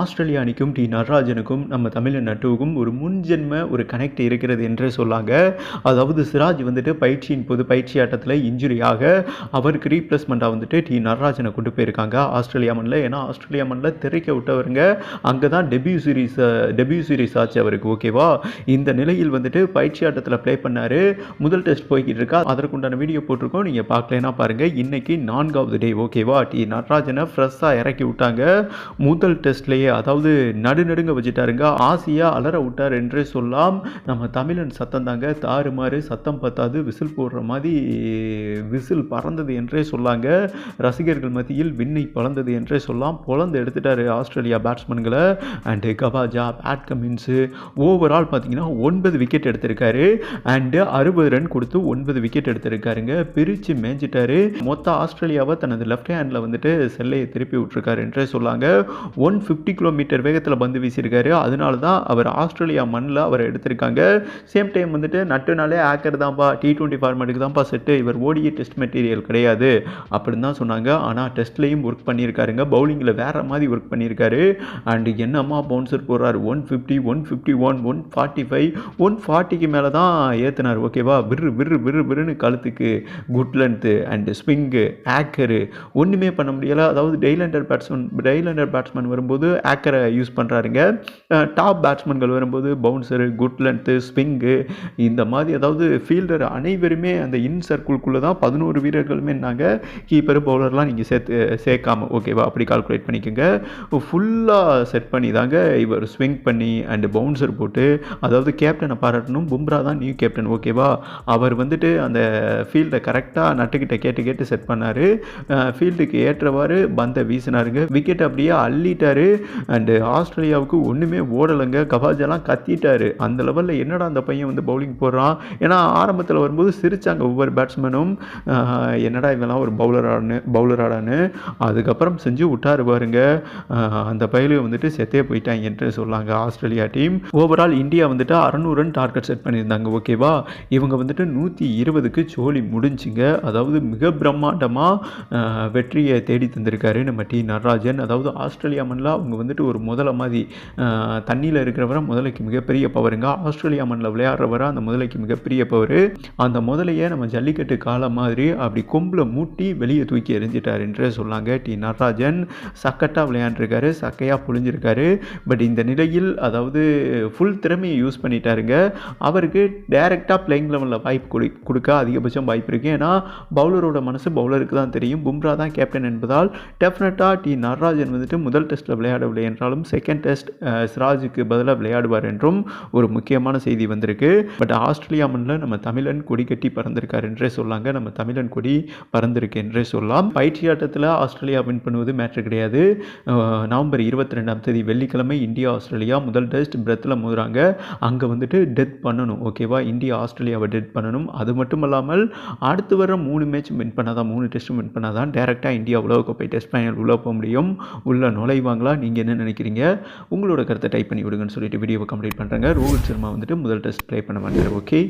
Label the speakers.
Speaker 1: Australia அணிக்கும் D நடராஜனுக்கும் நம்ம தமிழ் நட்டுவுக்கும் ஒரு முன்ஜென்ம ஒரு கனெக்ட் இருக்கிறது என்றே சொல்லாங்க. அதாவது சிராஜ் வந்துட்டு பயிற்சியின் போது பயிற்சி ஆட்டத்தில் இன்ஜுரியாக அவருக்கு ரீப்ளேஸ்மெண்ட்டாக வந்துட்டு டி நடராஜனை கொண்டு போயிருக்காங்க. ஆஸ்திரேலியா மண்ணில் ஏன்னா ஆஸ்திரேலியா மண்ணில் திரைக்க விட்டவருங்க. அங்கே தான் டெபியூ சீரிஸ் டெபியூ சீரீஸ் ஆச்சு அவருக்கு ஓகேவா இந்த நிலையில் வந்துட்டு பயிற்சி ஆட்டத்தில் ப்ளே பண்ணார். முதல் டெஸ்ட் போய்கிட்டு இருக்கா. அதற்குண்டான வீடியோ போட்டிருக்கோம். நீங்கள் பார்க்கலனா பாருங்கள் இன்றைக்கி நான்காவது டே ஓகேவா டி நடராஜனை ஃப்ரெஷ்ஷாக இறக்கி விட்டாங்க. முதல் டெஸ்ட்டில் டெஸ்ட்லேயே அதாவது நடுநடுங்க வச்சுட்டாருங்க ஆசையாக அலற விட்டார் என்றே சொல்லலாம் நம்ம தமிழன் சத்தம் தாங்க தாறுமாறு சத்தம் பத்தாது விசில் போடுற மாதிரி விசில் பறந்தது என்றே சொல்லாங்க. ரசிகர்கள் மத்தியில் விண்ணை பறந்தது என்றே சொல்லலாம் பொழந்து எடுத்துட்டாரு ஆஸ்திரேலியா பேட்ஸ்மேன்களை and Khawaja Pat Cummins overall பார்த்தீங்கன்னா ஒன்பது விக்கெட் எடுத்திருக்காரு. அண்டு அறுபது ரன் கொடுத்து ஒன்பது விக்கெட் எடுத்திருக்காருங்க. பிரித்து மேய்ஞ்சிட்டாரு. மொத்த ஆஸ்திரேலியாவை தனது லெஃப்ட் ஹேண்டில் வந்துட்டு செல்லையை திருப்பி விட்டுருக்காரு என்றே சொல்லாங்க. ஒன் ஃபிஃப்டி கிலோமீட்டர் வேகத்தில் பந்து வீசியிருக்காரு. அதனால தான் அவர் ஆஸ்திரேலியா மண்ணில் அவரை எடுத்திருக்காங்க. சேம் டைம் வந்துட்டு நட்டுனாலே ஆக்கர் தான்ப்பா டி டுவெண்ட்டி ஃபார்மேட்டுக்கு தான்ப்பா செட்டு இவர் ஓடிய டெஸ்ட் மெட்டீரியல் கிடையாது. அப்படின்னு தான் சொன்னாங்க. ஆனால் டெஸ்ட்லேயும் ஒர்க் பண்ணியிருக்காருங்க. பவுலிங்கில் வேறு மாதிரி ஒர்க் பண்ணியிருக்காரு. அண்டு என்னம்மா பவுன்சர் போடுறார் one fifty one fifty one one forty five one ஃபார்ட்டிக்கு மேலே தான் ஏற்றினார் ஓகேவா விரு விரு விரு விருன்னு கழுத்துக்கு good length and swing ochre ஒன்றுமே பண்ண முடியலை. அதாவது டெய்லண்டர் பேட்ஸ்மேன் டெய்லண்டர் பேட்ஸ்மேன் வரும்போது ஆக்கரை யூஸ் பண்ணுறாருங்க டாப் பேட்ஸ்மேன்கள் வரும்போது பவுன்சரு குட் லென்த்து ஸ்விங்கு இந்த மாதிரி அதாவது ஃபீல்டர் அனைவருமே அந்த இன் சர்க்கிள்குள்ளே தான் பதினோரு வீரர்களுமே இருந்தாங்க. கீப்பர் பவுலர்லாம் நீங்கள் சேர்த்து சேர்க்காம ஓகேவா அப்படி கால்குலேட் பண்ணிக்கோங்க. ஃபுல்லாக செட் பண்ணி தாங்க இவர் ஸ்விங் பண்ணி அண்டு பவுன்சர் போட்டு அதாவது கேப்டனை பாராட்டணும். பும்ரா தான் நியூ கேப்டன் ஓகேவா அவர் வந்துட்டு அந்த ஃபீல்டை கரெக்டாக நட்டுக்கிட்ட கேட்டு கேட்டு செட் பண்ணார். ஃபீல்டுக்கு ஏற்றவாறு பந்தை வீசினாருங்க. விக்கெட் அப்படியே அள்ளிட்டார். அண்டு uh, ஆஸ்திரேலியாவுக்கு ஒன்றுமே ஓடலைங்க. கவாஜெல்லாம் கத்திட்டார். அந்த லெவலில் என்னடா அந்த பையன் வந்து பவுலிங் போடுறான்? ஏன்னா ஆரம்பத்தில் வரும்போது சிரித்தாங்க ஒவ்வொரு பேட்ஸ்மேனும் என்னடா இவெல்லாம் ஒரு பவுலர் ஆடுன்னு பவுலர் ஆடான்னு. அதுக்கப்புறம் செஞ்சு விட்டாரு பாருங்க. அந்த பயிலு வந்துட்டு செத்தே போயிட்டாங்க என்று சொல்லாங்க ஆஸ்திரேலியா டீம் ஓவரால் இந்தியா வந்துட்டு அறநூறு ரன் டார்கெட் செட் பண்ணியிருந்தாங்க. ஓகேவா இவங்க வந்துட்டு நூற்றி இருபதுக்கு சோழி முடிஞ்சுங்க. அதாவது மிக பிரம்மாண்டமாக வெற்றியை தேடி தந்திருக்காரு நம்ம டி நடராஜன். அதாவது ஆஸ்திரேலியா மண்ணில் அவங்க வந்துட்டு ஒரு முதலை மாதிரி தண்ணியில் இருக்கிறவரை முதலைக்கு மிகப்பெரிய பவருங்க ஆஸ்திரேலியா மண்ணில் விளையாடுறவரை அந்த முதலைக்கு மிகப்பெரிய பவர் அந்த முதலையை நம்ம ஜல்லிக்கட்டு காலம் மாதிரி அப்படி கொம்பில் மூட்டி வெளியே தூக்கி எறிஞ்சிட்டார் என்று சொன்னாங்க டி. நடராஜன். சக்கட்டாக விளையாண்டுருக்காரு சக்கையாக புழிஞ்சிருக்காரு. பட் இந்த நிலையில் அதாவது ஃபுல் திறமையை யூஸ் பண்ணிட்டாருங்க. அவருக்கு டைரெக்டாக பிளேயிங் லெவலில் வாய்ப்பு கொடு கொடுக்க அதிகபட்சம் வாய்ப்பு இருக்குது ஏன்னா பவுலரோட மனசு பவுலருக்கு தான் தெரியும். பும்ரா தான் கேப்டன் என்பதால் டெஃபினட்டாக டி. நடராஜன் வந்துட்டு முதல் டெஸ்ட்டில் விளையாடவில்லை என்றாலும் செகண்ட் டெஸ்ட் சிராஜுக்கு பதிலாக விளையாடுவார் என்றும் ஒரு முக்கியமான செய்தி வந்திருக்கு. பட் ஆஸ்திரேலியா மண்ணில் நம்ம தமிழன் கொடி கட்டி பறந்திருக்கார் என்றே சொல்லாங்க. நம்ம தமிழன் கொடி பறந்திருக்கு என்றே சொல்லலாம். பயிற்சி ஆட்டத்தில் ஆஸ்திரேலியா வின் பண்ணுவது மேட்ரு கிடையாது. நவம்பர் இருபத்தி ரெண்டாம் தேதி வெள்ளிக்கிழமை இந்தியா ஆஸ்திரேலியா முதல் டெஸ்ட் பிரெத்தில் மோதுறாங்க. அங்கே வந்துட்டு டெத் பண்ணணும் ஓகேவா இந்தியா ஆஸ்திரேலியாவை டெத் பண்ணணும். அது மட்டும் இல்லாமல் அடுத்து வர மூணு மேட்ச் வின் பண்ணாதான் மூணு டெஸ்ட்டும் வின் பண்ணாதான் டேரெக்டாக இந்தியா உலகக்கோப்பை டெஸ்ட் ஃபைனல் உள்ளே போக முடியும். உள்ள நுழைவாங்களா? நீங்கள் என்ன நினைக்கிறீங்க? உங்களோட கருத்தை டைப் பண்ணி விடுங்கன்னு சொல்லிட்டு வீடியோவை கம்ப்ளீட் பண்ணுறாங்க ரோஹித் சர்மா வந்துட்டு முதல் டெஸ்ட் ப்ளே பண்ண மாட்டார் ஓகே